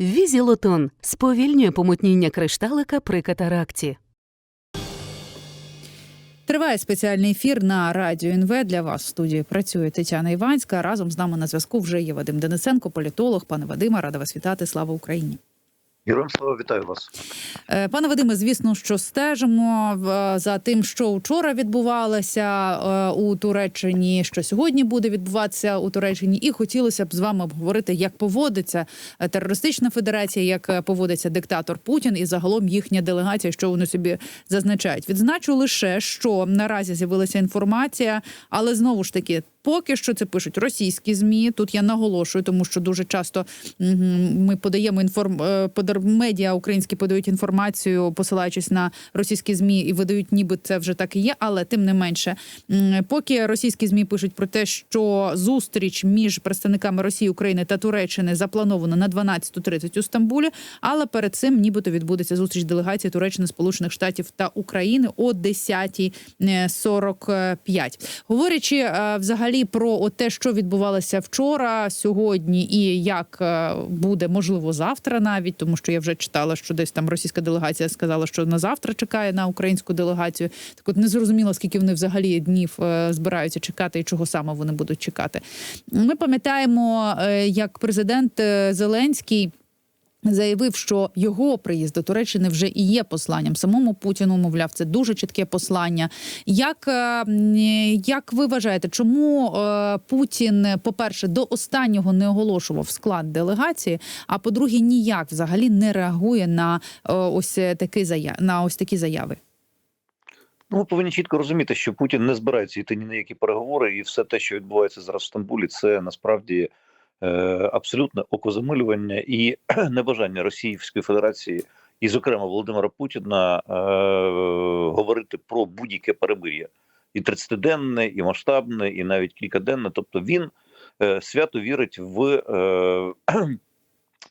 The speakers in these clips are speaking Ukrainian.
Візілотон сповільнює помутніння кришталика при катаракті. Триває спеціальний ефір на радіо НВ. Для вас в студії працює Тетяна Іванська. Разом з нами на зв'язку вже є Вадим Денисенко, політолог. Пане Вадима, рада вас вітати. Слава Україні. Героям слава вітаю вас. Е, Пане Вадиме, звісно, що стежимо е, за тим, що вчора відбувалося е, у Туреччині, що сьогодні буде відбуватися у Туреччині, і хотілося б з вами обговорити, як поводиться терористична федерація, як поводиться диктатор Путін і загалом їхня делегація, що вони собі зазначають. Відзначу лише, що наразі з'явилася інформація, але знову ж таки. Поки що це пишуть російські змі. Тут я наголошую, тому що дуже часто ми подаємо інформ е, медіа українські подають інформацію, посилаючись на російські змі, і видають, ніби це вже так і є. Але тим не менше, поки російські змі пишуть про те, що зустріч між представниками Росії, України та Туреччини запланована на 12.30 у Стамбулі. Але перед цим, нібито відбудеться зустріч делегації Туреччини, Сполучених Штатів та України о 10.45. Говорячи е, взагалі про те, що відбувалося вчора, сьогодні, і як е, буде можливо завтра, навіть тому, що я вже читала, що десь там російська делегація сказала, що на завтра чекає на українську делегацію. Так, от не зрозуміло, скільки вони взагалі днів е, збираються чекати і чого саме вони будуть чекати. Ми пам'ятаємо, е, як президент Зеленський. Заявив, що його приїзд до Туреччини вже і є посланням самому Путіну. Мовляв, це дуже чітке послання. Як, е, як ви вважаєте, чому е, Путін, по перше, до останнього не оголошував склад делегації? А по-друге, ніяк взагалі не реагує на е, ось такі заяви на ось такі заяви? Ну, ми повинні чітко розуміти, що Путін не збирається йти ні на які переговори, і все те, що відбувається зараз в Стамбулі, це насправді абсолютне окозамилювання і небажання Російської Федерації, і, зокрема, Володимира Путіна, е, говорити про будь-яке перемир'я. І 30-денне, і масштабне, і навіть кількаденне. Тобто він е, свято вірить в. Е,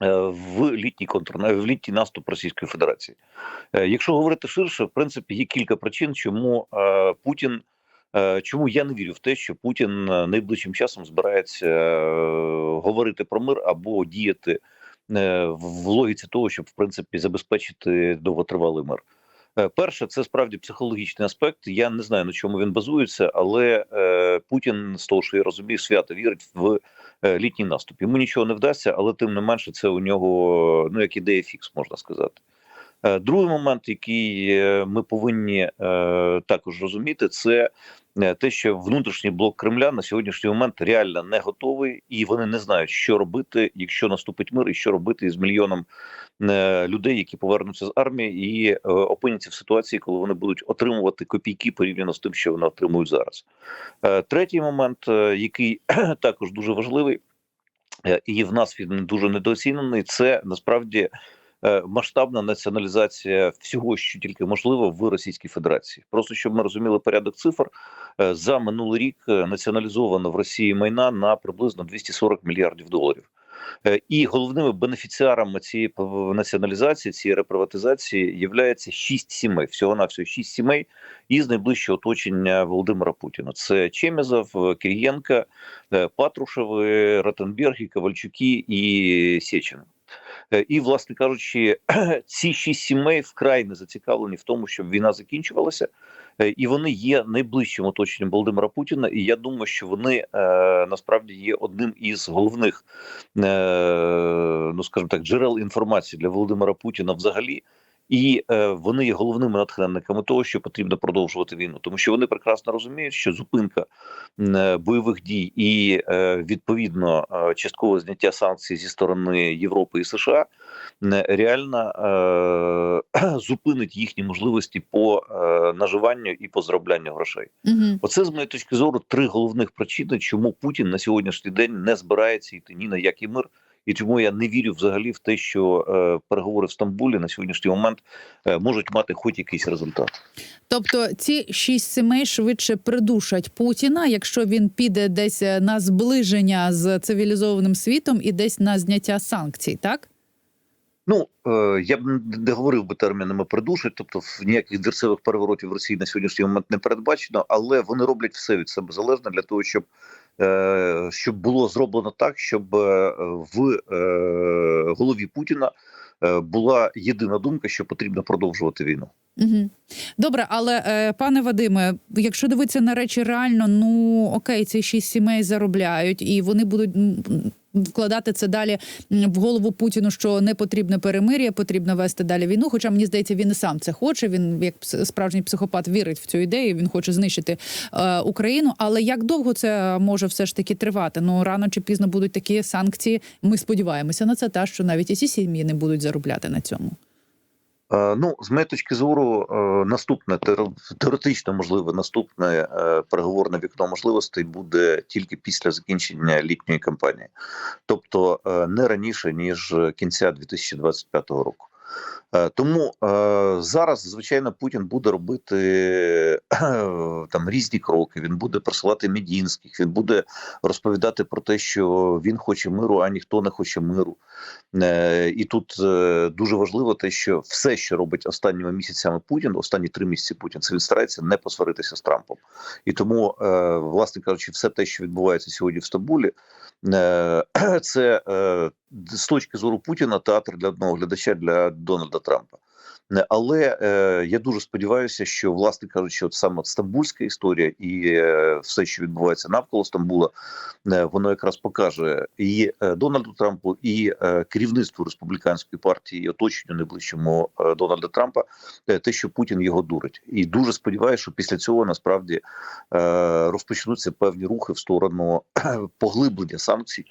е, в літній контр в літній наступ Російської Федерації. Е, Якщо говорити ширше, в принципі, є кілька причин, чому е, Путін. Е, Чому я не вірю в те, що Путін е, найближчим часом збирається е, говорити про мир або діяти в логіці того, щоб в принципі забезпечити довготривалий мир? Перше, це справді психологічний аспект. Я не знаю на чому він базується, але е, Путін, з того, що я розумію, свято вірить в е, літній наступ. Йому нічого не вдасться, але тим не менше, це у нього ну як ідея фікс, можна сказати. Е, Другий момент, який е, ми повинні е, також розуміти, це те, що внутрішній блок Кремля на сьогоднішній момент реально не готовий, і вони не знають, що робити, якщо наступить мир, і що робити з мільйоном людей, які повернуться з армії, і опиняться в ситуації, коли вони будуть отримувати копійки порівняно з тим, що вони отримують зараз. Третій момент, який також дуже важливий, і в нас він дуже недооцінений, це насправді масштабна націоналізація всього, що тільки можливо в Російській Федерації. Просто щоб ми розуміли порядок цифр, е, за минулий рік е, націоналізовано в Росії майна на приблизно 240 мільярдів доларів. Е, І головними бенефіціарами цієї націоналізації, цієї реприватизації являється шість сімей. Всього на всього шість сімей із найближчого оточення Володимира Путіна. Це Чемезов, Кирієнка, е, Патрушеви, Ротенберги, Ковальчуки і Сєчин. Е, І, власне кажучи, ці шість сімей вкрай не зацікавлені в тому, щоб війна закінчувалася, Е, і вони є найближчим оточенням Володимира Путіна. І я думаю, що вони е, насправді є одним із головних, ну скажімо так, джерел інформації для Володимира Путіна взагалі. І е, вони є головними натхненниками того, що потрібно продовжувати війну, тому що вони прекрасно розуміють, що зупинка е, бойових дій і е, відповідно е, часткове зняття санкцій зі сторони Європи і США не реально е, зупинить їхні можливості по е, наживанню і по зароблянню грошей. Угу. Оце з моєї точки зору три головних причини, чому Путін на сьогоднішній день не збирається йти ні на який мир. І чому я не вірю взагалі в те, що е, переговори в Стамбулі на сьогоднішній момент е, можуть мати хоч якийсь результат. Тобто ці шість сімей швидше придушать Путіна, якщо він піде десь е, на зближення з цивілізованим світом і десь на зняття санкцій, так? Ну е, я б не говорив би термінами придушить, тобто ніяких дерцевих переворотів в Росії на сьогоднішній момент не передбачено, але вони роблять все від себе залежне для того, щоб, е, щоб було зроблено так, щоб е, в голові Путіна була єдина думка, що потрібно продовжувати війну. Добре, але пане Вадиме, якщо дивитися на речі реально, ну окей, ці шість сімей заробляють, і вони будуть вкладати це далі в голову Путіну, що не потрібне перемир'я, потрібно вести далі війну. Хоча мені здається, він і сам це хоче. Він як справжній психопат вірить в цю ідею. Він хоче знищити е, Україну. Але як довго це може все ж таки тривати? Ну рано чи пізно будуть такі санкції. Ми сподіваємося на це, та що навіть і ці сім'ї не будуть заробляти на цьому. Е, Ну, з моєї точки зору, е, наступне теор- теоретично можливе наступне е, переговорне вікно можливостей буде тільки після закінчення літньої кампанії, тобто не раніше ніж кінця 2025 року. Е, Тому е, зараз, звичайно, Путін буде робити е, там різні кроки. Він буде присилати Медінських, він буде розповідати про те, що він хоче миру, а ніхто не хоче миру. І тут дуже важливо те, що все, що робить останніми місяцями Путін, останні три місяці Путін, це він старається не посваритися з Трампом. І тому, власне кажучи, все те, що відбувається сьогодні в Стамбулі, це е, з точки зору Путіна театр для одного глядача для Дональда Трампа. Не, Але е, я дуже сподіваюся, що, власне кажучи, от саме стамбульська історія і е, все, що відбувається навколо Стамбула, е, воно якраз покаже і е, Дональду Трампу, і е, керівництву республіканської партії, і оточенню найближчому е, Дональда Трампа, е, те, що Путін його дурить, і дуже сподіваюся, що після цього насправді е, розпочнуться певні рухи в сторону поглиблення санкцій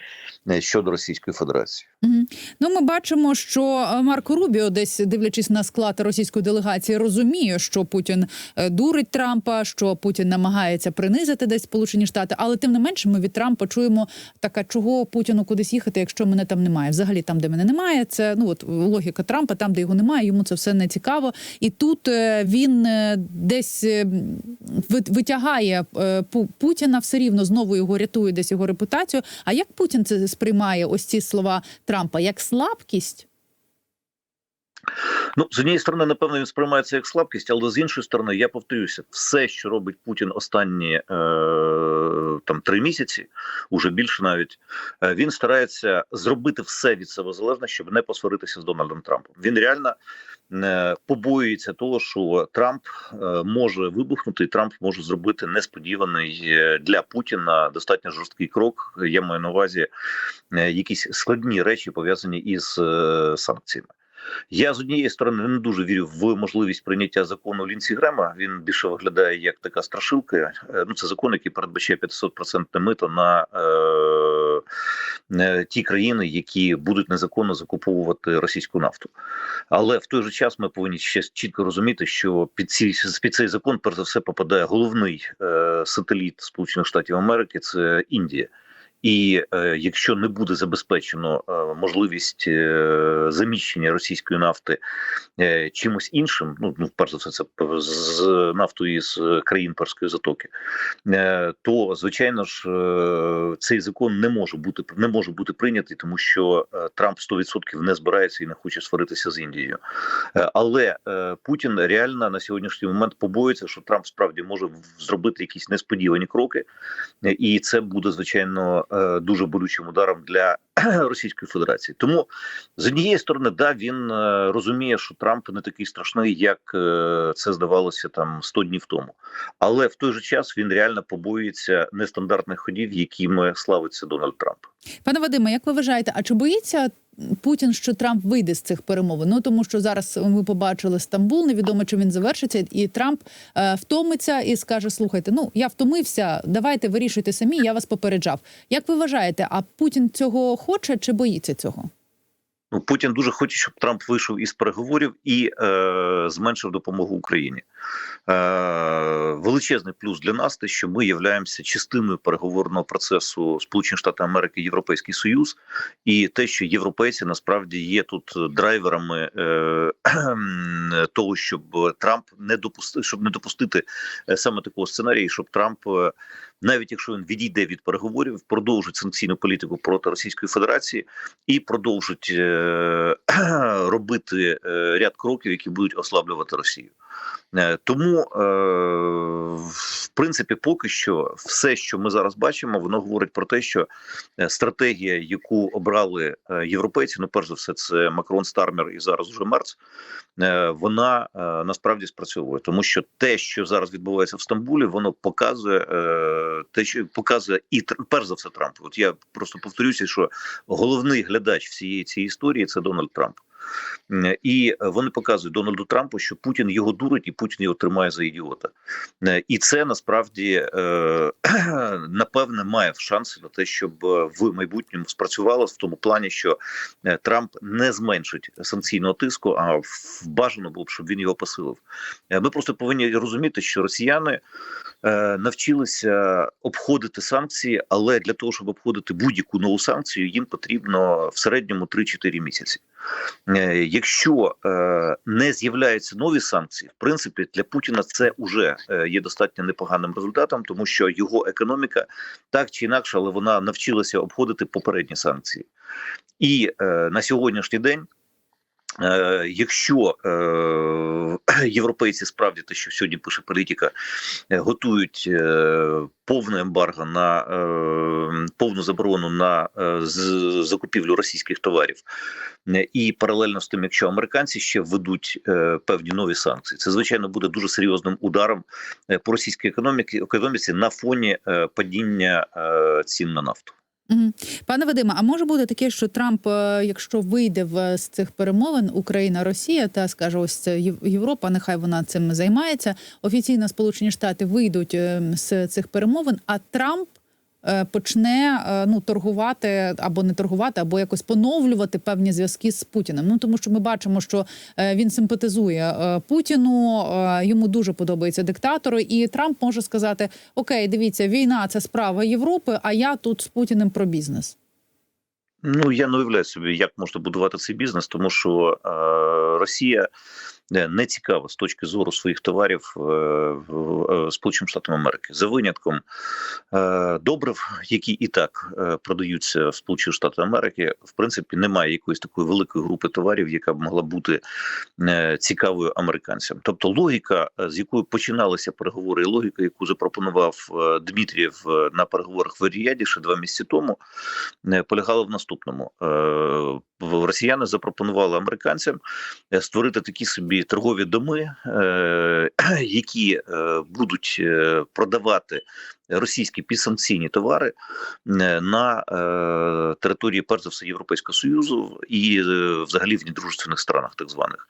е, щодо Російської Федерації. Мгм. Ну, ми бачимо, що е, Марко Рубіо, десь дивлячись на склад російської делегації, розуміє, що Путін е, дурить Трампа, що Путін намагається принизити десь Сполучені Штати. Але тим не менше, ми від Трампа чуємо така, чого Путіну кудись їхати, якщо мене там немає. Взагалі, там, де мене немає, це ну от логіка Трампа, там, де його немає, йому це все не цікаво. І тут е, він е, десь витягає Путіна все рівно знову його рятує десь його репутацію. А як Путін це сприймає? Ось ці слова Трампа як слабкість? Ну, з однієї сторони, напевно, він сприймається як слабкість, але з іншої сторони, я повторюся, все, що робить Путін останні е, там три місяці, уже більше навіть, е, він старається зробити все від себе залежне, щоб не посваритися з Дональдом Трампом. Він реально е, побоюється того, що Трамп е, може вибухнути, і Трамп може зробити несподіваний е, для Путіна достатньо жорсткий крок. Я маю на увазі е, якісь складні речі пов'язані із е, санкціями. Я з однієї сторони не дуже вірю в можливість прийняття закону Лінсі Грема. Він більше виглядає як така страшилка. Е, Ну це закон, який передбачає 500% мито на е, е, ті країни, які будуть незаконно закуповувати російську нафту. Але в той же час ми повинні ще чітко розуміти, що під ці під цей закон перш за все попадає головний е, сателіт Сполучених Штатів Америки це Індія. І е, якщо не буде забезпечено е, можливість е, заміщення російської нафти е, чимось іншим, ну ну перш за все, це з нафтою з країн Перської затоки, е, то звичайно ж е, цей закон не може бути не може бути прийнятий, тому що е, Трамп 100% не збирається і не хоче сваритися з Індією. Е, але е, Путін реально на сьогоднішній момент побоюється, що Трамп справді може зробити якісь несподівані кроки, Е, і це буде звичайно е, дуже болючим ударом для Російської Федерації. Тому з однієї сторони, да, він е, розуміє, що Трамп не такий страшний, як е, це здавалося там 100 днів тому. Але в той же час він реально побоюється нестандартних ходів, якими славиться Дональд Трамп. Пане Вадиме, як ви вважаєте, а чи боїться Путін, що Трамп вийде з цих перемовин? Ну тому що зараз ми побачили Стамбул, невідомо чи він завершиться, і Трамп е, втомиться і скаже: Слухайте, ну я втомився, давайте вирішуйте самі. Я вас попереджав. Як ви вважаєте, а Путін цього хоче чи боїться цього? Ну, Путін дуже хоче, щоб Трамп вийшов із переговорів і е, зменшив допомогу Україні. Е, величезний плюс для нас те, що ми являємося частиною переговорного процесу Сполучені Штати Америки, Європейський Союз, і те, що європейці насправді є тут драйверами е, того, щоб Трамп не допустив, щоб не допустити е, саме такого сценарію, щоб Трамп, навіть якщо він відійде від переговорів, продовжить санкційну політику проти Російської Федерації і продовжить робити ряд кроків, які будуть ослаблювати Росію. Е, Тому, е, в принципі, поки що все, що ми зараз бачимо, воно говорить про те, що е, стратегія, яку обрали європейці, ну перш за все, це Макрон, Стармер і зараз уже Мерц, вона насправді спрацьовує, тому що те, що зараз відбувається в Стамбулі, воно показує те, що показує і перш за все Трамп. От я просто повторюся, що головний глядач всієї цієї історії це Дональд Трамп. Е, І вони показують Дональду Трампу, що Путін його дурить, і Путін його тримає за ідіота. Е, І це насправді е, напевне має шанси на те, щоб е, в майбутньому спрацювало в тому плані, що е, Трамп не зменшить санкційного тиску, а бажано було б, щоб він його посилив. Е, Ми просто повинні розуміти, що росіяни е, навчилися обходити санкції, але для того, щоб обходити будь-яку нову санкцію, їм потрібно в середньому 3-4 місяці. Е, Якщо е, не з'являються нові санкції, в принципі, для Путіна це вже е, є достатньо непоганим результатом, тому що його економіка так чи інакше, але вона навчилася обходити попередні санкції. І на сьогоднішній день. Е, Якщо е, європейці справді те, що сьогодні пише політика, е, готують повне ембарго на повну заборону на закупівлю російських товарів, і паралельно з тим, якщо американці ще введуть певні нові санкції, це звичайно буде дуже серйозним ударом по російській економіці на фоні падіння цін на нафту. Пане Вадиме, а може бути таке, що Трамп, е, якщо вийде в з цих перемовин Україна, Росія та скаже, ось це Єв- Європа, нехай вона цим займається. Офіційно Сполучені Штати вийдуть е, з цих перемовин, а Трамп е, почне е, ну торгувати або не торгувати, або якось поновлювати певні зв'язки з Путіним. Ну тому що ми бачимо, що е, він симпатизує е, Путіну, е, йому дуже подобається диктатору, і Трамп може сказати: Окей, дивіться, війна це справа Європи, а я тут з Путіним про бізнес. Ну я не уявляю собі, як можна будувати цей бізнес, тому що е, Росія е, не цікава з точки зору своїх товарів е, е, Сполученим Штатам Америки за винятком е, добрив, які і так е, продаються в Сполучених Штатах Америки. В принципі, немає якоїсь такої великої групи товарів, яка б могла бути е, цікавою американцям. Тобто, логіка, е, з якою починалися переговори, і логіка, яку запропонував е, Дмитрієв е, на переговорах в Ріяді ще два місяці тому, е, полягала в наступному: Е, росіяни запропонували американцям е, створити такі собі торгові доми, е, які е, будуть е, продавати російські підсанкційні товари на е, території, перш за все, Європейського Союзу і е, взагалі в недружественних странах, так званих.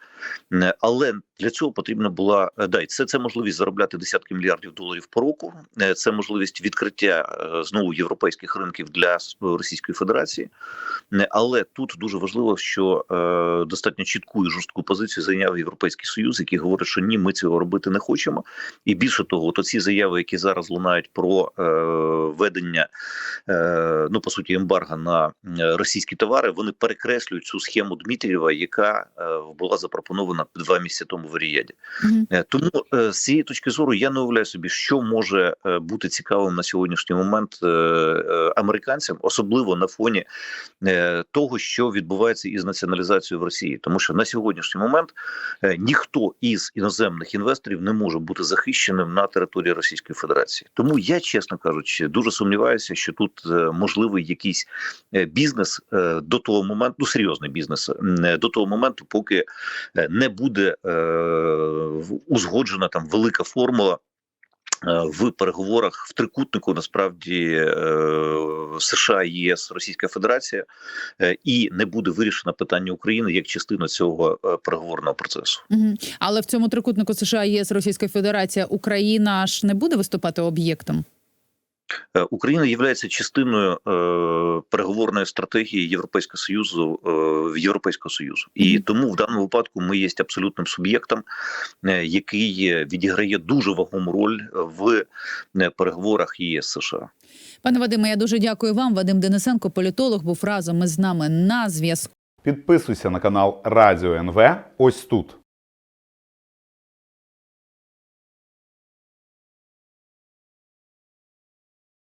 Але для цього потрібна була е, да, і це, це можливість заробляти десятки мільярдів доларів по року. Це можливість відкриття знову європейських ринків для Російської Федерації. Але тут дуже важливо, що достатньо чітку і жорстку позицію зайняв Європейський Союз, який говорить, що ні, ми цього робити не хочемо. І більше того, от ці заяви, які зараз лунають про е, ведення е, ну по суті ембарго на е, російські товари, вони перекреслюють цю схему Дмитрієва, яка е, була запропонована два місяці тому в Ріяді. Мгм. Е, Тому е, з цієї точки зору я не уявляю собі, що може е, бути цікавим на сьогоднішній момент е, е, американцям, особливо на фоні е, того, що відбувається із націоналізацією в Росії, тому що на сьогоднішній момент е, ніхто із іноземних інвесторів не може бути захищеним на території Російської Федерації. Тому я, чесно кажучи, дуже сумніваюся, що тут е, можливий якийсь е, бізнес е, до того моменту, ну серйозний бізнес до того моменту, поки не буде узгоджена там велика формула. Е, В переговорах в трикутнику насправді е, США, ЄС, Російська Федерація, е, і не буде вирішено питання України як частина цього переговорного процесу. Угу. Але в цьому трикутнику США, ЄС, Російська Федерація, Україна ж не буде виступати об'єктом. Е, Україна є частиною е, переговорної стратегії Європейського союзу е, в Європейського союзу, і тому в даному випадку ми є абсолютним суб'єктом, е, який відіграє дуже вагому роль в е, переговорах ЄС США. Пане Вадиме, я дуже дякую вам. Вадим Денисенко, політолог, був разом із нами на зв'язку. Підписуйся на канал Радіо НВ ось тут.